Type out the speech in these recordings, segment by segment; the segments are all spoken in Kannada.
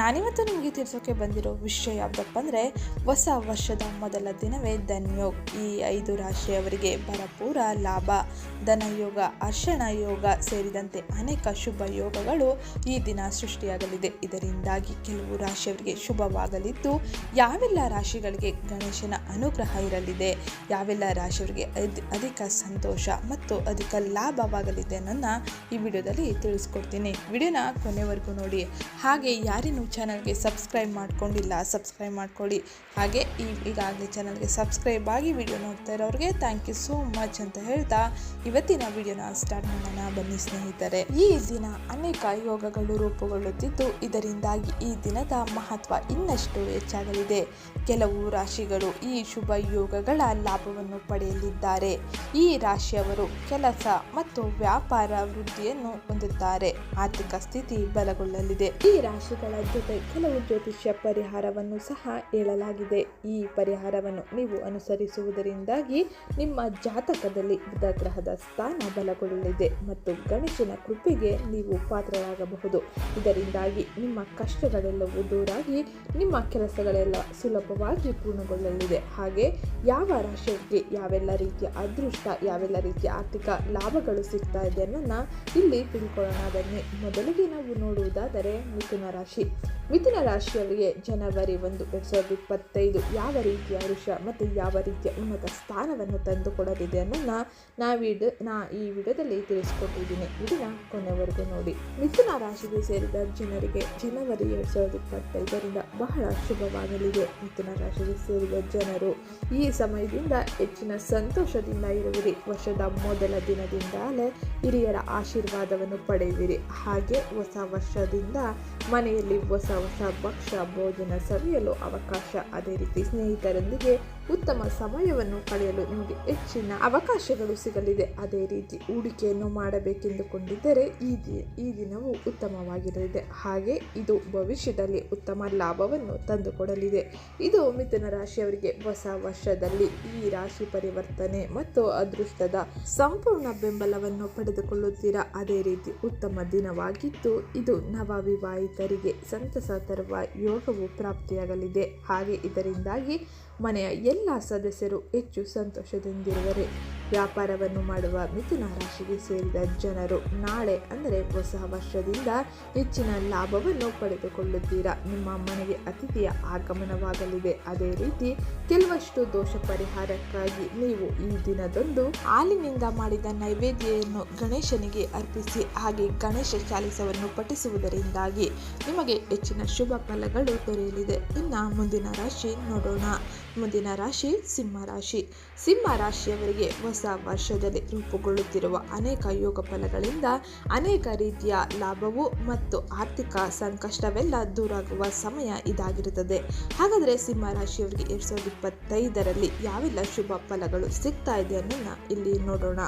ನಾನಿವತ್ತು ನಿಮಗೆ ತಿಳಿಸೋಕೆ ಬಂದಿರೋ ವಿಷಯ ಯಾವುದಪ್ಪ ಅಂದರೆ ಹೊಸ ವರ್ಷದ ಮೊದಲ ದಿನವೇ ಧನ್ಯೋಗ್ ಈ ಐದು ರಾಶಿಯವರಿಗೆ ಭರಪೂರ ಲಾಭ. ಧನಯೋಗ ಅರ್ಶನ ಯೋಗ ಸೇರಿದಂತೆ ಅನೇಕ ಶುಭ ಯೋಗಗಳು ಈ ದಿನ ಸೃಷ್ಟಿಯಾಗಲಿದೆ. ಇದರಿಂದಾಗಿ ಕೆಲವು ರಾಶಿಯವರಿಗೆ ಶುಭವಾಗಲಿದ್ದು, ಯಾವೆಲ್ಲ ರಾಶಿಗಳಿಗೆ ಗಣೇಶನ ಅನುಗ್ರಹ ಇರಲಿದೆ, ಯಾವೆಲ್ಲ ರಾಶಿಯವರಿಗೆ ಅಧಿಕ ಸಂತೋಷ ಮತ್ತು ಅಧಿಕ ಲಾಭವಾಗಲಿದೆ ಅನ್ನೋದನ್ನ ಈ ವಿಡಿಯೋದಲ್ಲಿ ತಿಳಿಸ್ಕೊಡ್ತೀನಿ. ವಿಡಿಯೋನ ಕೊನೆವರೆಗೂ ನೋಡಿ. ಹಾಗೆ ಯಾರೇನು ಚಾನಲ್ಗೆ ಸಬ್ಸ್ಕ್ರೈಬ್ ಮಾಡ್ಕೊಂಡಿಲ್ಲ, ಸಬ್ಸ್ಕ್ರೈಬ್ ಮಾಡ್ಕೊಳ್ಳಿ. ಹಾಗೆ ಈ ಈಗಾಗಲೇ ಚಾನಲ್ಗೆ ಸಬ್ಸ್ಕ್ರೈಬ್ ಆಗಿ ವಿಡಿಯೋ ನೋಡ್ತಾ ಇರೋರಿಗೆ ಥ್ಯಾಂಕ್ ಯು ಸೋ ಮಚ್ ಅಂತ ಹೇಳ್ತಾ ಇವತ್ತಿನ ವಿಡಿಯೋನ ಸ್ಟಾರ್ಟ್ ಮಾಡೋಣ. ಬನ್ನಿ ಸ್ನೇಹಿತರೆ, ಈ ದಿನ ಅನೇಕ ಯೋಗಗಳು ರೂಪುಗೊಳ್ಳುತ್ತಿದ್ದು, ಇದರಿಂದಾಗಿ ಈ ದಿನದ ಮಹತ್ವ ಇನ್ನಷ್ಟು ಹೆಚ್ಚಾಗಲಿದೆ. ಕೆಲವು ರಾಶಿಗಳು ಈ ಶುಭ ಯೋಗಗಳ ಲಾಭವನ್ನು ಪಡೆಯಲಿದ್ದಾರೆ. ಈ ರಾಶಿಯವರು ಕೆಲಸ ಮತ್ತು ವ್ಯಾಪಾರ ವೃದ್ಧಿಯನ್ನು ಹೊಂದುತ್ತಾರೆ. ಆರ್ಥಿಕ ಸ್ಥಿತಿ ಬಲಗೊಳ್ಳಲಿದೆ. ಈ ರಾಶಿಗಳ ಜೊತೆ ಕೆಲವು ಜ್ಯೋತಿಷ್ಯ ಪರಿಹಾರವನ್ನು ಸಹ ಹೇಳಲಾಗಿದೆ. ಈ ಪರಿಹಾರವನ್ನು ನೀವು ಅನುಸರಿಸುವುದರಿಂದಾಗಿ ನಿಮ್ಮ ಜಾತಕದಲ್ಲಿ ಬುಧ ಗ್ರಹದ ಸ್ಥಾನ ಬಲಗೊಳ್ಳಲಿದೆ ಮತ್ತು ಗಣೇಶನ ಕೃಪೆಗೆ ನೀವು ಪಾತ್ರರಾಗಬಹುದು. ಇದರಿಂದಾಗಿ ನಿಮ್ಮ ಕಷ್ಟಗಳೆಲ್ಲವೂ ದೂರಾಗಿ ನಿಮ್ಮ ಕೆಲಸಗಳೆಲ್ಲ ಸುಲಭವಾಗಿ ಪೂರ್ಣಗೊಳ್ಳಲಿದೆ. ಹಾಗೆ ಯಾವ ರಾಶಿಗೆ ಯಾವೆಲ್ಲ ರೀತಿಯ ಅದೃಷ್ಟ, ಯಾವೆಲ್ಲ ರೀತಿಯ ಆರ್ಥಿಕ ಲಾಭಗಳು ಸಿಗ್ತಾ ಇದೆ ಅನ್ನೋದನ್ನ ಇಲ್ಲಿ ತಿಳ್ಕೊಳ್ಳೋಣ ಬನ್ನಿ. ಮೊದಲಿಗೆ ನಾವು ನೋಡುವುದಾದರೆ ಮಿಥುನ ರಾಶಿ. ಮಿಥುನ ರಾಶಿಯವರಿಗೆ ಜನವರಿ ಒಂದು ಎರಡು ಸಾವಿರದ ಇಪ್ಪತ್ತೈದು ಯಾವ ರೀತಿಯ ವೃಷ ಮತ್ತು ಯಾವ ರೀತಿಯ ಉನ್ನತ ಸ್ಥಾನವನ್ನು ತಂದುಕೊಡಲಿದೆ ಅನ್ನೋದನ್ನ ನಾವಿಡ್ ನಾ ಈ ವಿಡಿಯೋದಲ್ಲಿ ತಿಳಿಸ್ಕೊಟ್ಟಿದ್ದೀನಿ. ಇದನ್ನು ಕೊನೆವರೆಗೂ ನೋಡಿ. ಮಿಥುನ ರಾಶಿಗೆ ಸೇರಿದ ಜನರಿಗೆ ಜನವರಿ ಎರಡು ಸಾವಿರದ ಇಪ್ಪತ್ತೈದರಿಂದ ಬಹಳ ಶುಭವಾಗಲಿದೆ. ಮಿಥುನ ರಾಶಿಗೆ ಸೇರಿದ ಜನರು ಈ ಸಮಯದಿಂದ ಹೆಚ್ಚಿನ ಸಂತೋಷದಿಂದ ಇರುವಿರಿ. ವರ್ಷದ ಮೊದಲ ದಿನದಿಂದಲೇ ಹಿರಿಯರ ಆಶೀರ್ವಾದವನ್ನು ಪಡೆಯುವಿರಿ. ಹಾಗೆ ಹೊಸ ವರ್ಷದಿಂದ ಮನೆಯಲ್ಲಿ ಹೊಸ ಹೊಸ ಭಕ್ಷ್ಯ, ಭೋಜನ, ಸವಿಯಲು ಅವಕಾಶ. ಅದೇ ರೀತಿ ಸ್ನೇಹಿತರೊಂದಿಗೆ ಉತ್ತಮ ಸಮಯವನ್ನು ಕಳೆಯಲು ನಿಮಗೆ ಹೆಚ್ಚಿನ ಅವಕಾಶಗಳು ಸಿಗಲಿದೆ. ಅದೇ ರೀತಿ ಹೂಡಿಕೆಯನ್ನು ಮಾಡಬೇಕೆಂದುಕೊಂಡಿದ್ದರೆ ಈ ದಿ, ಈ ದಿನವು ಉತ್ತಮವಾಗಿರಲಿದೆ. ಹಾಗೆ ಇದು ಭವಿಷ್ಯದಲ್ಲಿ ಉತ್ತಮ ಲಾಭವನ್ನು ತಂದುಕೊಡಲಿದೆ. ಇದು ಮಿಥುನ ರಾಶಿಯವರಿಗೆ ಹೊಸ ವರ್ಷದಲ್ಲಿ ಈ ರಾಶಿ ಪರಿವರ್ತನೆ ಮತ್ತು ಅದೃಷ್ಟದ ಸಂಪೂರ್ಣ ಬೆಂಬಲವನ್ನು ಪಡೆದುಕೊಳ್ಳುತ್ತೀರಾ? ಅದೇ ರೀತಿ ಉತ್ತಮ ದಿನವಾಗಿದ್ದು ಇದು ನವ ವಿವಾಹಿತರಿಗೆ ಸಂತಸ ತರುವ ಯೋಗವು ಪ್ರಾಪ್ತಿಯಾಗಲಿದೆ. ಹಾಗೆ ಇದರಿಂದಾಗಿ ಮನೆಯ ಎಲ್ಲ ಸದಸ್ಯರು ಹೆಚ್ಚು ಸಂತೋಷದಿಂದಿರುವರೆ. ವ್ಯಾಪಾರವನ್ನು ಮಾಡುವ ಮಿಥುನ ರಾಶಿಗೆ ಸೇರಿದ ಜನರು ನಾಳೆ ಅಂದರೆ ಹೊಸ ವರ್ಷದಿಂದ ಹೆಚ್ಚಿನ ಲಾಭವನ್ನು ಪಡೆದುಕೊಳ್ಳುತ್ತೀರಾ? ನಿಮ್ಮ ಮನೆಗೆ ಅತಿಥಿಯ ಆಗಮನವಾಗಲಿದೆ. ಅದೇ ರೀತಿ ಕೆಲವಷ್ಟು ದೋಷ ಪರಿಹಾರಕ್ಕಾಗಿ ನೀವು ಈ ದಿನದಂದು ಹಾಲಿನಿಂದ ಮಾಡಿದ ನೈವೇದ್ಯವನ್ನು ಗಣೇಶನಿಗೆ ಅರ್ಪಿಸಿ, ಹಾಗೆ ಗಣೇಶ ಚಾಲಿಸವನ್ನು ಪಠಿಸುವುದರಿಂದಾಗಿ ನಿಮಗೆ ಹೆಚ್ಚಿನ ಶುಭ ಫಲಗಳು ದೊರೆಯಲಿದೆ. ಇನ್ನು ಮುಂದಿನ ರಾಶಿ ನೋಡೋಣ. ಮುಂದಿನ ರಾಶಿ ಸಿಂಹ ರಾಶಿ. ಸಿಂಹ ರಾಶಿಯವರಿಗೆ ಹೊಸ ವರ್ಷದಲ್ಲಿ ರೂಪುಗೊಳ್ಳುತ್ತಿರುವ ಅನೇಕ ಯೋಗ ಫಲಗಳಿಂದ ಅನೇಕ ರೀತಿಯ ಲಾಭವು ಮತ್ತು ಆರ್ಥಿಕ ಸಂಕಷ್ಟವೆಲ್ಲ ದೂರಾಗುವ ಸಮಯ ಇದಾಗಿರುತ್ತದೆ. ಹಾಗಾದರೆ ಸಿಂಹ ರಾಶಿಯವರಿಗೆ ಎರಡ್ ಸಾವಿರದ ಇಪ್ಪತ್ತೈದರಲ್ಲಿ ಯಾವೆಲ್ಲ ಶುಭ ಫಲಗಳು ಸಿಗ್ತಾ ಇದೆ ಅನ್ನೋದನ್ನ ಇಲ್ಲಿ ನೋಡೋಣ.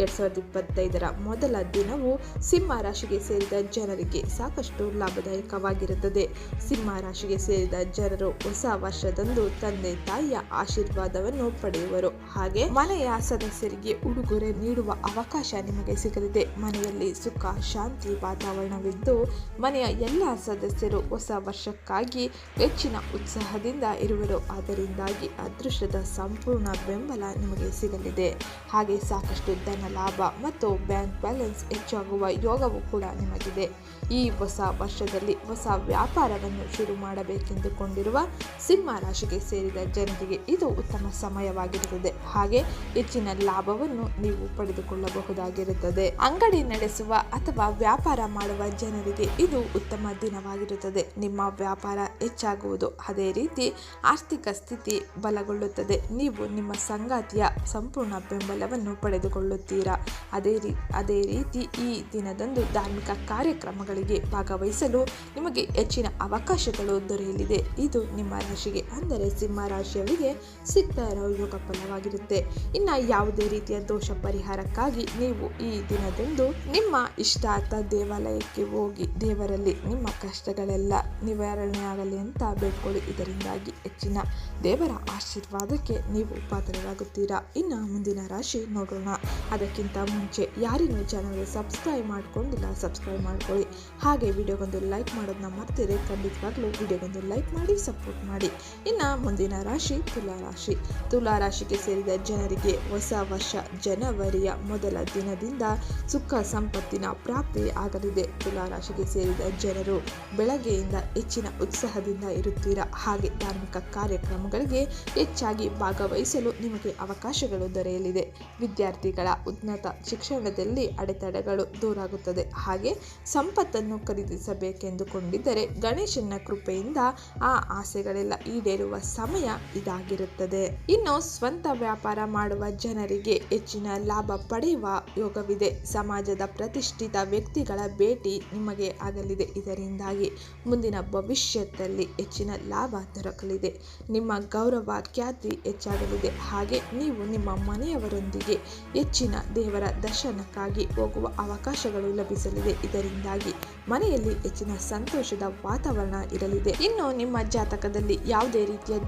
ಎರಡು ಸಾವಿರದ ಇಪ್ಪತ್ತೈದರ ಮೊದಲ ದಿನವು ಸಿಂಹ ರಾಶಿಗೆ ಸೇರಿದ ಜನರಿಗೆ ಸಾಕಷ್ಟು ಲಾಭದಾಯಕವಾಗಿರುತ್ತದೆ. ಸಿಂಹ ರಾಶಿಗೆ ಸೇರಿದ ಜನರು ಹೊಸ ವರ್ಷದಂದು ತಂದೆ ತಾಯಿಯ ಆಶೀರ್ವಾದವನ್ನು ಪಡೆಯುವರು. ಹಾಗೆ ಮನೆಯ ಸದಸ್ಯರಿಗೆ ಉಡುಗೊರೆ ನೀಡುವ ಅವಕಾಶ ನಿಮಗೆ ಸಿಗಲಿದೆ. ಮನೆಯಲ್ಲಿ ಸುಖ, ಶಾಂತಿ ವಾತಾವರಣವಿದ್ದು ಮನೆಯ ಎಲ್ಲ ಸದಸ್ಯರು ಹೊಸ ವರ್ಷಕ್ಕಾಗಿ ಹೆಚ್ಚಿನ ಉತ್ಸಾಹದಿಂದ ಇರುವರು. ಅದರಿಂದಾಗಿ ಅದೃಷ್ಟದ ಸಂಪೂರ್ಣ ಬೆಂಬಲ ನಿಮಗೆ ಸಿಗಲಿದೆ. ಹಾಗೆ ಸಾಕಷ್ಟು ಧನ ಲಾಭ ಮತ್ತು ಬ್ಯಾಂಕ್ ಬ್ಯಾಲೆನ್ಸ್ ಹೆಚ್ಚಾಗುವ ಯೋಗವು ಕೂಡ ನಿಮಗಿದೆ. ಈ ಹೊಸ ವರ್ಷದಲ್ಲಿ ಹೊಸ ವ್ಯಾಪಾರವನ್ನು ಶುರು ಮಾಡಬೇಕೆಂದುಕೊಂಡಿರುವ ಸಿಂಹ ರಾಶಿಗೆ ಸೇರಿದ ಜನರಿಗೆ ಇದು ಉತ್ತಮ ಸಮಯವಾಗಿರುತ್ತದೆ. ಹಾಗೆ ಹೆಚ್ಚಿನ ಲಾಭವನ್ನು ನೀವು ಪಡೆದುಕೊಳ್ಳಬಹುದಾಗಿರುತ್ತದೆ. ಅಂಗಡಿ ನಡೆಸುವ ಅಥವಾ ವ್ಯಾಪಾರ ಮಾಡುವ ಜನರಿಗೆ ಇದು ಉತ್ತಮ ದಿನವಾಗಿರುತ್ತದೆ. ನಿಮ್ಮ ವ್ಯಾಪಾರ ಹೆಚ್ಚಾಗುವುದು. ಅದೇ ರೀತಿ ಆರ್ಥಿಕ ಸ್ಥಿತಿ ಬಲಗೊಳ್ಳುತ್ತದೆ. ನೀವು ನಿಮ್ಮ ಸಂಗಾತಿಯ ಸಂಪೂರ್ಣ ಬೆಂಬಲವನ್ನು ಪಡೆದುಕೊಳ್ಳುತ್ತೀರಾ? ಅದೇ ರೀ, ಅದೇ ರೀತಿ ಈ ದಿನದಂದು ಧಾರ್ಮಿಕ ಕಾರ್ಯಕ್ರಮಗಳಿಗೆ ಭಾಗವಹಿಸಲು ನಿಮಗೆ ಹೆಚ್ಚಿನ ಅವಕಾಶಗಳು ದೊರೆಯಲಿದೆ. ಇದು ನಿಮ್ಮ ರಾಶಿಗೆ ಅಂದರೆ ಸಿಂಹ ರಾಶಿಯವರಿಗೆ ಸಿಗ್ತಾ ಇರೋ ಯೋಗ ಫಲವಾಗಿರುತ್ತೆ ಇನ್ನು ಯಾವುದೇ ರೀತಿಯ ದೋಷ ಪರಿಹಾರಕ್ಕಾಗಿ ನೀವು ಈ ದಿನದಂದು ನಿಮ್ಮ ಇಷ್ಟಾರ್ಥ ದೇವಾಲಯಕ್ಕೆ ಹೋಗಿ ದೇವರಲ್ಲಿ ನಿಮ್ಮ ಕಷ್ಟಗಳೆಲ್ಲ ನಿವಾರಣೆ ಆಗಲಿ ಅಂತ ಬೇಡ್ಕೊಳ್ಳಿ. ಇದರಿಂದಾಗಿ ಹೆಚ್ಚಿನ ದೇವರ ಆಶೀರ್ವಾದಕ್ಕೆ ನೀವು ಪಾತ್ರರಾಗುತ್ತೀರಾ. ಇನ್ನು ಮುಂದಿನ ರಾಶಿ ನೋಡೋಣ. ಅದಕ್ಕಿಂತ ಮುಂಚೆ ಯಾರಿಗೂ ಚಾನಲ್ಗೆ ಸಬ್ಸ್ಕ್ರೈಬ್ ಮಾಡ್ಕೊಂಡಿಲ್ಲ ಸಬ್ಸ್ಕ್ರೈಬ್ ಮಾಡ್ಕೊಳ್ಳಿ. ಹಾಗೆ ವಿಡಿಯೋಗೊಂದು ಲೈಕ್ ಮಾಡೋದನ್ನ ಮರ್ತೀರಿ. ಖಂಡಿತವಾಗ್ಲೂ ವಿಡಿಯೋಗೊಂದು ಲೈಕ್ ಮಾಡಿ, ಸಪೋರ್ಟ್ ಮಾಡಿ. ಇನ್ನು ಮುಂದಿನ ರಾಶಿ ರಾಶಿ, ತುಲಾ ರಾಶಿಗೆ ಸೇರಿದ ಜನರಿಗೆ ಹೊಸ ವರ್ಷ ಜನವರಿಯ ಮೊದಲ ದಿನದಿಂದ ಸುಖ ಸಂಪತ್ತಿನ ಪ್ರಾಪ್ತಿ ಆಗಲಿದೆ. ತುಲಾ ರಾಶಿಗೆ ಸೇರಿದ ಜನರು ಬೆಳಗ್ಗೆಯಿಂದ ಹೆಚ್ಚಿನ ಉತ್ಸಾಹದಿಂದ ಇರುತ್ತೀರಾ? ಹಾಗೆ ಧಾರ್ಮಿಕ ಕಾರ್ಯಕ್ರಮಗಳಿಗೆ ಹೆಚ್ಚಾಗಿ ಭಾಗವಹಿಸಲು ನಿಮಗೆ ಅವಕಾಶಗಳು ದೊರೆಯಲಿದೆ. ವಿದ್ಯಾರ್ಥಿಗಳ ಉನ್ನತ ಶಿಕ್ಷಣದಲ್ಲಿ ಅಡೆತಡೆಗಳು ದೂರಾಗುತ್ತದೆ. ಹಾಗೆ ಸಂಪತ್ತನ್ನು ಖರೀದಿಸಬೇಕೆಂದುಕೊಂಡಿದ್ದರೆ ಗಣೇಶನ ಕೃಪೆಯಿಂದ ಆ ಆಸೆಗಳೆಲ್ಲ ಈಡೇರುವ ಸಮಯ ಇದಾಗಿರುತ್ತದೆ. ಇನ್ನು ಸ್ವಂತ ವ್ಯಾಪಾರ ಮಾಡುವ ಜನರಿಗೆ ಹೆಚ್ಚಿನ ಲಾಭ ಪಡೆಯುವ ಯೋಗವಿದೆ. ಸಮಾಜದ ಪ್ರತಿಷ್ಠಿತ ವ್ಯಕ್ತಿಗಳ ಭೇಟಿ ನಿಮಗೆ ಆಗಲಿದೆ. ಇದರಿಂದಾಗಿ ಮುಂದಿನ ಭವಿಷ್ಯದಲ್ಲಿ ಹೆಚ್ಚಿನ ಲಾಭ ದೊರಕಲಿದೆ. ನಿಮ್ಮ ಗೌರವ ಖ್ಯಾತಿ ಹೆಚ್ಚಾಗಲಿದೆ. ಹಾಗೆ ನೀವು ನಿಮ್ಮ ಮನೆಯವರೊಂದಿಗೆ ಹೆಚ್ಚಿನ ದೇವರ ದರ್ಶನಕ್ಕಾಗಿ ಹೋಗುವ ಅವಕಾಶಗಳು ಲಭಿಸಲಿದೆ. ಇದರಿಂದಾಗಿ ಮನೆಯಲ್ಲಿ ಹೆಚ್ಚಿನ ಸಂತೋಷದ ವಾತಾವರಣ ಇರಲಿದೆ. ಇನ್ನು ನಿಮ್ಮ ಜಾತಕದಲ್ಲಿ ಯಾವುದೇ ರೀತಿಯ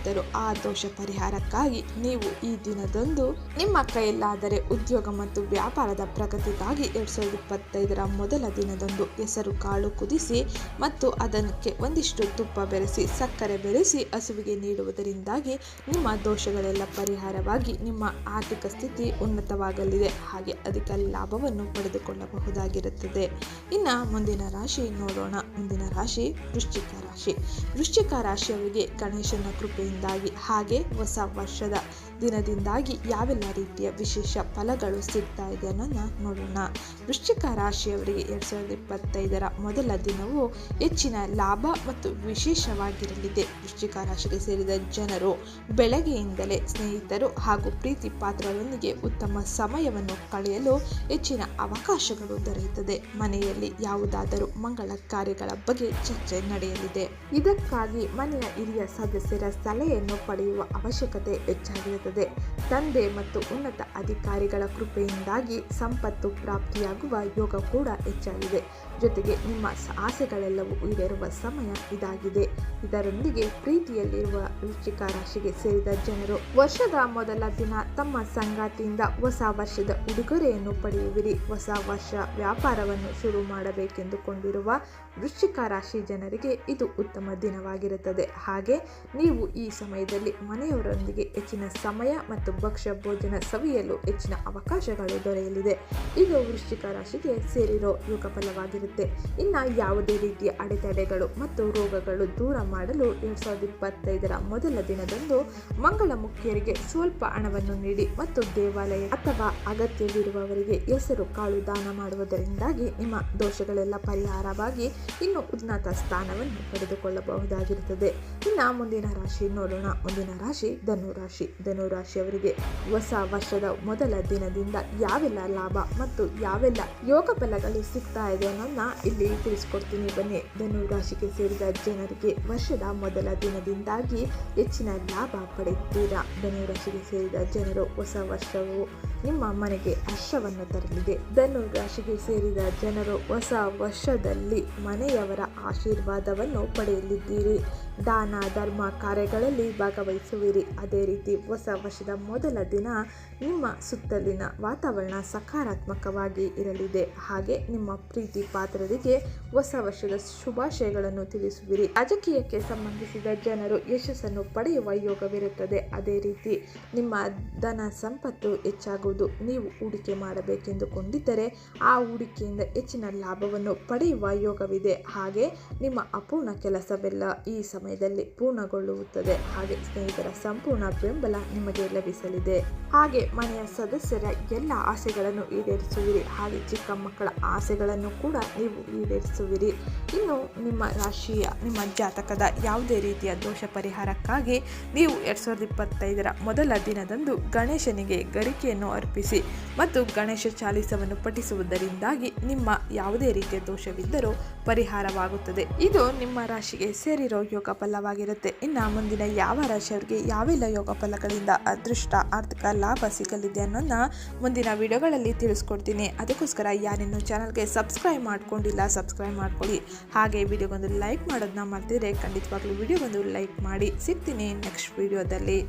ದೋಷವಿದ್ದರೂ ಆ ದೋಷ ಪರಿಹಾರಕ್ಕಾಗಿ ನೀವು ಈ ದಿನದಂದು ನಿಮ್ಮ ಕೈಯಲ್ಲಾದರೆ ಉದ್ಯೋಗ ಮತ್ತು ವ್ಯಾಪಾರದ ಪ್ರಗತಿಗಾಗಿ ಎರಡ್ ಸಾವಿರದ ಇಪ್ಪತ್ತೈದರ ಮೊದಲ ದಿನದಂದು ಹೆಸರು ಕಾಳು ಕುದಿಸಿ ಮತ್ತು ಅದಕ್ಕೆ ಒಂದಿಷ್ಟು ತುಪ್ಪ ಬೆರೆಸಿ, ಸಕ್ಕರೆ ಬೆರೆಸಿ ಹಸುವಿಗೆ ನೀಡುವುದರಿಂದಾಗಿ ನಿಮ್ಮ ದೋಷಗಳೆಲ್ಲ ಪರಿಹಾರವಾಗಿ ನಿಮ್ಮ ಆರ್ಥಿಕ ಸ್ಥಿತಿ ಉನ್ನತವಾಗಲಿದೆ. ಹಾಗೆ ಅಧಿಕ ಲಾಭವನ್ನು ಪಡೆದುಕೊಳ್ಳಬಹುದಾಗಿರುತ್ತದೆ. ಇನ್ನು ಮುಂದಿನ ರಾಶಿ ನೋಡೋಣ. ಮುಂದಿನ ರಾಶಿ ವೃಶ್ಚಿಕ ರಾಶಿ. ವೃಶ್ಚಿಕ ರಾಶಿಯವರಿಗೆ ಗಣೇಶನ ಕೃಪೆಯಿಂದಾಗಿ ಹಾಗೆ ಹೊಸ ವರ್ಷದ ದಿನದಿಂದಾಗಿ ಯಾವೆಲ್ಲ ರೀತಿಯ ವಿಶೇಷ ಫಲಗಳು ಸಿಗ್ತಾ ಇದೆ ಅನ್ನೋದನ್ನ ನೋಡೋಣ. ವೃಶ್ಚಿಕ ರಾಶಿಯವರಿಗೆ ಎರಡು ಸಾವಿರದ ಇಪ್ಪತ್ತೈದರ ಮೊದಲ ದಿನವು ಹೆಚ್ಚಿನ ಲಾಭ ಮತ್ತು ವಿಶೇಷವಾಗಿರಲಿದೆ. ವೃಶ್ಚಿಕ ರಾಶಿಗೆ ಸೇರಿದ ಜನರು ಬೆಳಗ್ಗೆಯಿಂದಲೇ ಸ್ನೇಹಿತರು ಹಾಗೂ ಪ್ರೀತಿ ಪಾತ್ರರೊಂದಿಗೆ ಉತ್ತಮ ಸಮಯವನ್ನು ಕಳೆಯಲು ಹೆಚ್ಚಿನ ಅವಕಾಶಗಳು ದೊರೆಯುತ್ತದೆ. ಮನೆಯಲ್ಲಿ ಯಾವುದಾದರೂ ಮಂಗಳ ಕಾರ್ಯಗಳ ಬಗ್ಗೆ ಚರ್ಚೆ ನಡೆಯಲಿದೆ. ಇದಕ್ಕಾಗಿ ಮನೆಯ ಹಿರಿಯ ಸದಸ್ಯರ ಸಲಹೆಯನ್ನು ಪಡೆಯುವ ಅವಶ್ಯಕತೆ ಹೆಚ್ಚಾಗಿರುತ್ತದೆ. ತಂದೆ ಮತ್ತು ಉನ್ನತ ಅಧಿಕಾರಿಗಳ ಕೃಪೆಯಿಂದಾಗಿ ಸಂಪತ್ತು ಪ್ರಾಪ್ತಿಯಾಗುವ ಯೋಗ ಕೂಡ ಹೆಚ್ಚಾಗಿದೆ. ಜೊತೆಗೆ ನಿಮ್ಮ ಆಸೆಗಳೆಲ್ಲವೂ ಈಡೇರುವ ಸಮಯ ಇದಾಗಿದೆ. ಇದರೊಂದಿಗೆ ಪ್ರೀತಿಯಲ್ಲಿರುವ ವೃಶ್ಚಿಕ ರಾಶಿಗೆ ಸೇರಿದ ಜನರು, ವರ್ಷದ ಮೊದಲ ದಿನ ತಮ್ಮ ಸಂಗಾತಿಯಿಂದ ಹೊಸ ವರ್ಷದ ಉಡುಗೊರೆಯನ್ನು ಪಡೆಯುವಿರಿ. ಹೊಸ ವರ್ಷ ವ್ಯಾಪಾರವನ್ನು ಶುರು ಮಾಡಬೇಕೆಂದುಕೊಂಡಿರುವ ವೃಶ್ಚಿಕ ರಾಶಿ ಜನರಿಗೆ ಇದು ಉತ್ತಮ ದಿನವಾಗಿರುತ್ತದೆ. ಹಾಗೆ ನೀವು ಈ ಸಮಯದಲ್ಲಿ ಮನೆಯವರೊಂದಿಗೆ ಹೆಚ್ಚಿನ ಸಮಯ ಮತ್ತು ಭಕ್ಷ್ಯ ಭೋಜನ ಸವಿಯಲು ಹೆಚ್ಚಿನ ಅವಕಾಶಗಳು ದೊರೆಯಲಿದೆ. ಇದು ವೃಶ್ಚಿಕ ರಾಶಿಗೆ ಸೇರಿರೋ ಯೋಗ ಫಲವಾಗಿರುತ್ತೆ. ಇನ್ನು ಯಾವುದೇ ರೀತಿಯ ಅಡೆತಡೆಗಳು ಮತ್ತು ರೋಗಗಳು ದೂರ ಮಾಡಲು ಎರಡು ಸಾವಿರದ ಇಪ್ಪತ್ತೈದರ ಮೊದಲ ದಿನದಂದು ಮಂಗಳ ಮುಖ್ಯರಿಗೆ ಸ್ವಲ್ಪ ಹಣವನ್ನು ನೀಡಿ ಮತ್ತು ದೇವಾಲಯ ಅಥವಾ ಅಗತ್ಯವಿರುವವರಿಗೆ ಹೆಸರು ಕಾಳು ದಾನ ಮಾಡುವುದರಿಂದಾಗಿ ನಿಮ್ಮ ದೋಷಗಳೆಲ್ಲ ಪರಿಹಾರವಾಗಿ ಇನ್ನು ಉನ್ನತ ಸ್ಥಾನವನ್ನು ಪಡೆದುಕೊಳ್ಳಬಹುದಾಗಿರುತ್ತದೆ. ಇನ್ನು ಮುಂದಿನ ರಾಶಿ ನೋಡೋಣ. ಮುಂದಿನ ರಾಶಿ, ಧನು ರಾಶಿ. ಧನು ರಾಶಿಯವರಿಗೆ ಹೊಸ ವರ್ಷದ ಮೊದಲ ದಿನದಿಂದ ಯಾವೆಲ್ಲ ಲಾಭ ಮತ್ತು ಯಾವೆಲ್ಲ ಯೋಗ ಫಲಗಳು ಸಿಗ್ತಾ ಇದೆ ಅನ್ನೋದನ್ನ ಇಲ್ಲಿ ತಿಳಿಸ್ಕೊಡ್ತೀನಿ. ಬನ್ನಿ. ಧನು ರಾಶಿಗೆ ಸೇರಿದ ಜನರಿಗೆ ವರ್ಷದ ಮೊದಲ ದಿನದಿಂದಾಗಿ ಹೆಚ್ಚಿನ ಲಾಭ ಪಡೆಯುತ್ತೀರಾ? ಧನು ರಾಶಿಗೆ ಸೇರಿದ ಜನರು ಹೊಸ ವರ್ಷವು ನಿಮ್ಮ ಮನೆಗೆ ಹರ್ಷವನ್ನು ತರಲಿದೆ. ಧನು ರಾಶಿಗೆ ಸೇರಿದ ಜನರು ಹೊಸ ವರ್ಷದಲ್ಲಿ ಮನೆಯವರ ಆಶೀರ್ವಾದವನ್ನು ಪಡೆಯಲಿದ್ದೀರಿ. ದಾನ, ಧರ್ಮ ಕಾರ್ಯಗಳಲ್ಲಿ ಭಾಗವಹಿಸುವಿರಿ. ಅದೇ ರೀತಿ ಹೊಸ ವರ್ಷದ ಮೊದಲ ದಿನ ನಿಮ್ಮ ಸುತ್ತಲಿನ ವಾತಾವರಣ ಸಕಾರಾತ್ಮಕವಾಗಿ ಇರಲಿದೆ. ಹಾಗೆ ನಿಮ್ಮ ಪ್ರೀತಿ ಪಾತ್ರರಿಗೆ ಹೊಸ ವರ್ಷದ ಶುಭಾಶಯಗಳನ್ನು ತಿಳಿಸುವಿರಿ. ರಾಜಕೀಯಕ್ಕೆ ಸಂಬಂಧಿಸಿದ ಜನರು ಯಶಸ್ಸನ್ನು ಪಡೆಯುವ ಯೋಗವಿರುತ್ತದೆ. ಅದೇ ರೀತಿ ನಿಮ್ಮ ಧನ ಸಂಪತ್ತು ಹೆಚ್ಚಾಗುವುದು. ನೀವು ಹೂಡಿಕೆ ಮಾಡಬೇಕೆಂದುಕೊಂಡಿದ್ದರೆ ಆ ಹೂಡಿಕೆಯಿಂದ ಹೆಚ್ಚಿನ ಲಾಭವನ್ನು ಪಡೆಯುವ ಯೋಗವಿದೆ. ಹಾಗೆ ನಿಮ್ಮ ಅಪೂರ್ಣ ಕೆಲಸವೆಲ್ಲ ಈ ಸಮಯದಲ್ಲಿ ಪೂರ್ಣಗೊಳ್ಳುತ್ತದೆ. ಹಾಗೆ ಸ್ನೇಹಿತರ ಸಂಪೂರ್ಣ ಬೆಂಬಲ ನಿಮಗೆ ಲಭಿಸಲಿದೆ. ಹಾಗೆ ಮನೆಯ ಸದಸ್ಯರ ಎಲ್ಲ ಆಸೆಗಳನ್ನು ಈಡೇರಿಸುವಿರಿ. ಹಾಗೆ ಚಿಕ್ಕ ಮಕ್ಕಳ ಆಸೆಗಳನ್ನು ಕೂಡ ನೀವು ಈಡೇರಿಸುವಿರಿ. ಇನ್ನು ನಿಮ್ಮ ರಾಶಿಯ, ನಿಮ್ಮ ಜಾತಕದ ಯಾವುದೇ ರೀತಿಯ ದೋಷ ಪರಿಹಾರಕ್ಕಾಗಿ ನೀವು ಎರಡು ಸಾವಿರದ ಇಪ್ಪತ್ತೈದರ ಮೊದಲ ದಿನದಂದು ಗಣೇಶನಿಗೆ ಗರಿಕೆಯನ್ನು ಅರ್ಪಿಸಿ ಮತ್ತು ಗಣೇಶ ಚಾಲಿಸವನ್ನು ಪಠಿಸುವುದರಿಂದಾಗಿ ನಿಮ್ಮ ಯಾವುದೇ ರೀತಿಯ ದೋಷವಿದ್ದರೂ ಪರಿಹಾರವಾಗುತ್ತದೆ. ಇದು ನಿಮ್ಮ ರಾಶಿಗೆ ಸೇರಿರೋ ಯೋಗ ಫಲವಾಗಿರುತ್ತೆ ಇನ್ನು ಮುಂದಿನ ಯಾವ ರಾಶಿಯವರಿಗೆ ಯಾವೆಲ್ಲ ಯೋಗ ಫಲಗಳಿಂದ ಅದೃಷ್ಟ, ಆರ್ಥಿಕ ಲಾಭ ಸಿಗಲಿದೆ ಅನ್ನೋದನ್ನ ಮುಂದಿನ ವಿಡಿಯೋಗಳಲ್ಲಿ ತಿಳಿಸ್ಕೊಡ್ತೀನಿ. ಅದಕ್ಕೋಸ್ಕರ ಯಾರಿನ್ನೂ ಚಾನಲ್ಗೆ ಸಬ್ಸ್ಕ್ರೈಬ್ ಮಾಡ್ಕೊಂಡಿಲ್ಲ, ಸಬ್ಸ್ಕ್ರೈಬ್ ಮಾಡ್ಕೊಳ್ಳಿ. ಹಾಗೆ ವಿಡಿಯೋಗೊಂದು ಲೈಕ್ ಮಾಡೋದನ್ನ ಮಾಡ್ತಿದ್ರೆ ಖಂಡಿತವಾಗ್ಲೂ ವಿಡಿಯೋಗೊಂದು ಲೈಕ್ ಮಾಡಿ. ಸಿಗ್ತೀನಿ ನೆಕ್ಸ್ಟ್ ವಿಡಿಯೋದಲ್ಲಿ.